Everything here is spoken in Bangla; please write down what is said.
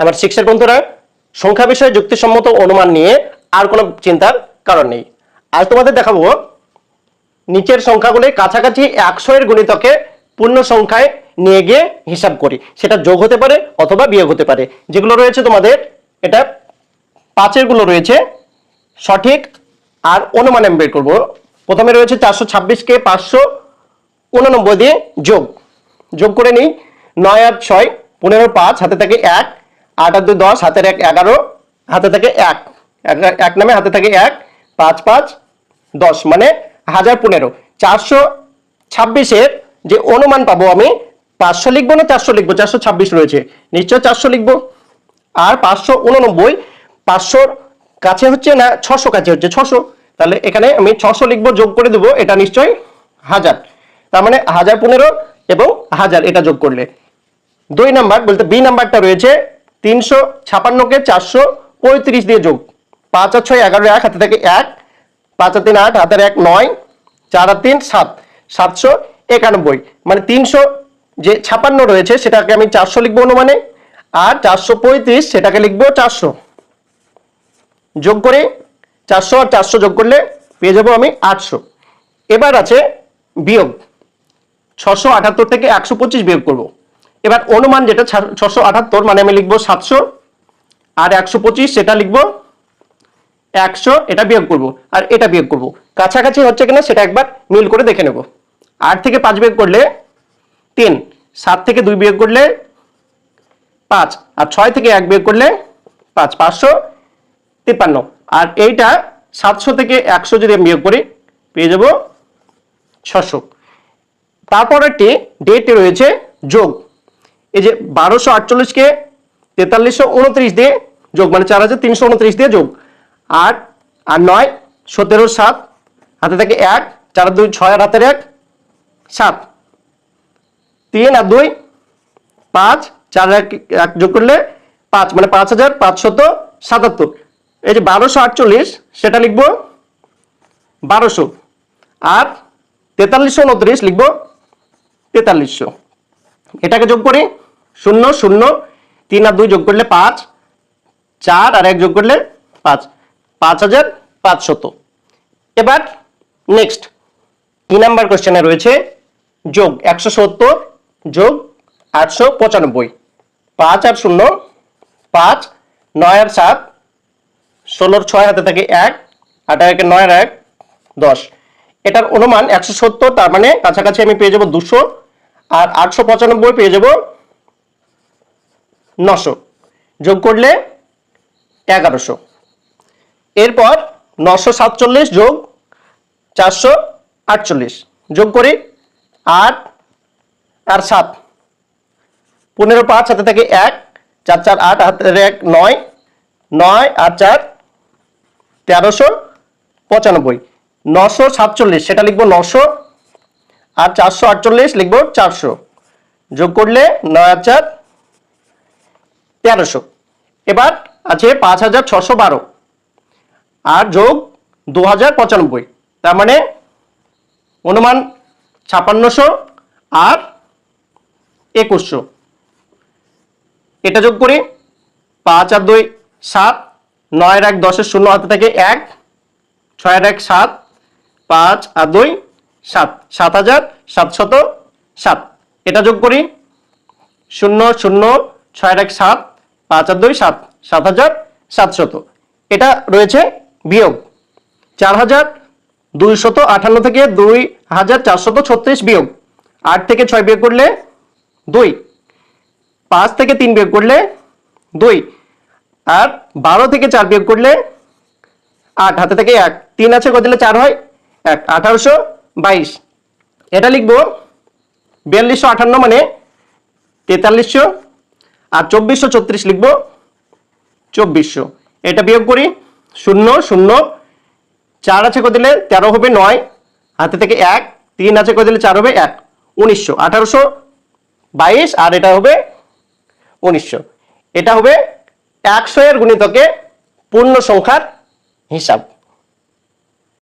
আমার সিক্সের বন্ধুরা, সংখ্যা বিষয়ে যুক্তিসম্মত অনুমান নিয়ে আর কোনো চিন্তার কারণ নেই। আজ তোমাদের দেখাবো, নিচের সংখ্যাগুলি কাছাকাছি একশো এর গুণিতকে পূর্ণ সংখ্যায় নিয়ে গিয়ে হিসাব করি। সেটা যোগ হতে পারে অথবা বিয়োগ হতে পারে। যেগুলো রয়েছে তোমাদের, এটা পাঁচেরগুলো রয়েছে, সঠিক আর অনুমান আমি বের করব। প্রথমে রয়েছে চারশো ছাব্বিশকে পাঁচশো উননব্বই দিয়ে যোগ। যোগ করে নিই, নয় আট ছয়, পনেরো পাঁচ, হাতে থাকে এক আট আর দুই দশ, হাতের এক এগারো, হাতে থাকে এক। এক- নামে হাতে থাকে এক, পাঁচ পাঁচ, দশ মানে হাজার পনেরো। চারশো ছাব্বিশের যে অনুমান পাবো আমি, পাঁচশো লিখব না চারশো লিখব? চারশো ছাব্বিশ রয়েছে। নিশ্চয় চারশো লিখব। আর পাঁচশো উননব্বই, পাঁচশোর কাছে হচ্ছে না, ছশো কাছে হচ্ছে ছশো। তাহলে এখানে আমি ছশো লিখব, যোগ করে দেবো, এটা নিশ্চয়ই হাজার। তার মানে হাজার পনেরো এবং হাজার এটা যোগ করলে। দুই নাম্বার, বলতে বি নাম্বারটা রয়েছে তিনশো ছাপান্নকে চারশো পঁয়ত্রিশ দিয়ে যোগ। পাঁচ আর ছয় এগারো এক, হাতে থেকে এক। পাঁচ আর তিন আট হাতের এক নয়। চার আর তিন সাত। সাতশো একানব্বই। মানে তিনশো যে ছাপান্ন রয়েছে, সেটাকে আমি চারশো লিখব অনুমানে। আর চারশো পঁয়ত্রিশ, সেটাকে লিখব চারশো। যোগ করে চারশো আর চারশো যোগ করলে পেয়ে যাব আমি আটশো। এবার আছে বিয়োগ। ছশো আটাত্তর থেকে একশো পঁচিশ বিয়োগ করব। এবার অনুমান যেটা ছশো আটাত্তর মানে আমি লিখব সাতশো আর একশো পঁচিশ, সেটা লিখব একশো, এটা বিয়োগ করব আর এটা বিয়োগ করব। কাছাকাছি হচ্ছে কিনা সেটা একবার মিল করে দেখে নেব। আট থেকে পাঁচ বিয়োগ করলে তিন, সাত থেকে দুই বিয়োগ করলে পাঁচ, আর ছয় থেকে এক বিয়োগ করলে পাঁচ, পাঁচশো তিপ্পান্ন। আর এইটা সাতশো থেকে একশো যদি আমি বিয়োগ করি, পেয়ে যাব ছশো। তারপরেরটি ডেট রয়েছে যোগ। এই যে বারোশো আটচল্লিশকে তেতাল্লিশশো উনত্রিশ দিয়ে যোগ মানে চার হাজার তিনশো উনত্রিশ দিয়ে যোগ। আট, আর নয় সতেরো সাত। হাতে থেকে এক, চার দুই, ছয়, আর হাতের এক, সাত। তিন আর দুই, পাঁচ, চার এক এক যোগ করলে পাঁচ মানে পাঁচ হাজার পাঁচশত সাতাত্তর। এই যে বারোশো আটচল্লিশ, সেটা লিখব বারোশো। আর তেতাল্লিশশো উনত্রিশ লিখব তেতাল্লিশশো। এটাকে যোগ করি শূন্য শূন্য, তিন আর দুই যোগ করলে পাঁচ, চার আর এক যোগ করলে পাঁচ পাঁচ হাজার পাঁচশত। এবার নেক্সট কি নাম্বার কোশ্চেনে রয়েছে? যোগ একশো সত্তর, যোগ আটশো পঁচানব্বই। পাঁচ আর শূন্য, পাঁচ, নয় আর সাত, ষোলোর ছয় হাতে থাকে এক আট একে নয় আর এক, দশ। এটার অনুমান একশো সত্তর, তার মানে কাছাকাছি আমি পেয়ে যাব দুশো, আর আটশো পঁচানব্বই পেয়ে যাব নশো। যোগ করলে এগারোশো। এরপর নশো সাতচল্লিশ যোগ চারশো আটচল্লিশ। যোগ করি আট আর সাত। পনেরো পাঁচ হাতে থেকে এক, চার চার আট হাতের এক, নয়। নয় আর চার তেরোশো পঁচানব্বই। নশো সাতচল্লিশ, সেটা লিখব নশো আর চারশো আটচল্লিশ লিখব চারশো। যোগ করলে নয় আর চার তেরোশো। এবার আছে পাঁচ হাজার ছশো বারো। আর যোগ দু হাজার পঁচানব্বই। তার মানে অনুমান ছাপান্নশো আর একুশশো। এটা যোগ করি পাঁচ আর দুই সাত নয়ের এক দশের শূন্য হাতে থেকে এক ছয়ের এক সাত, পাঁচ আর দুই সাত সাত হাজার সাতশত সাত। এটা যোগ করি শূন্য শূন্য ছয়ের এক সাত পাঁচ আর দুই, সাত। সাত হাজার সাতশত। এটা রয়েছে বিয়োগ। চার হাজার দুইশত আঠান্ন থেকে দুই হাজার চারশত ছত্রিশ বিয়োগ। আট থেকে ছয় বিয়োগ করলে দুই। পাঁচ থেকে তিন বিয়োগ করলে দুই। আর বারো থেকে চার বিয়োগ করলে আট। হাতে থেকে এক। তিন আছে কত দিলে চার হয়, এক। আঠারোশো বাইশ। এটা লিখব বিয়াল্লিশশো আটান্ন মানে তেতাল্লিশশো আর চব্বিশশো ছত্রিশ লিখব। চব্বিশশো। এটা বিয়োগ করি। শূন্য শূন্য। চার আছে কত দিলে? তেরো হবে নয়। হাতে থেকে এক। তিন আছে কত দিলে? চার হবে এক। উনিশশো। আঠারোশো বাইশ, আর এটা হবে উনিশশো। এটা হবে একশো এর গুণিতকে পূর্ণ সংখ্যার হিসাব।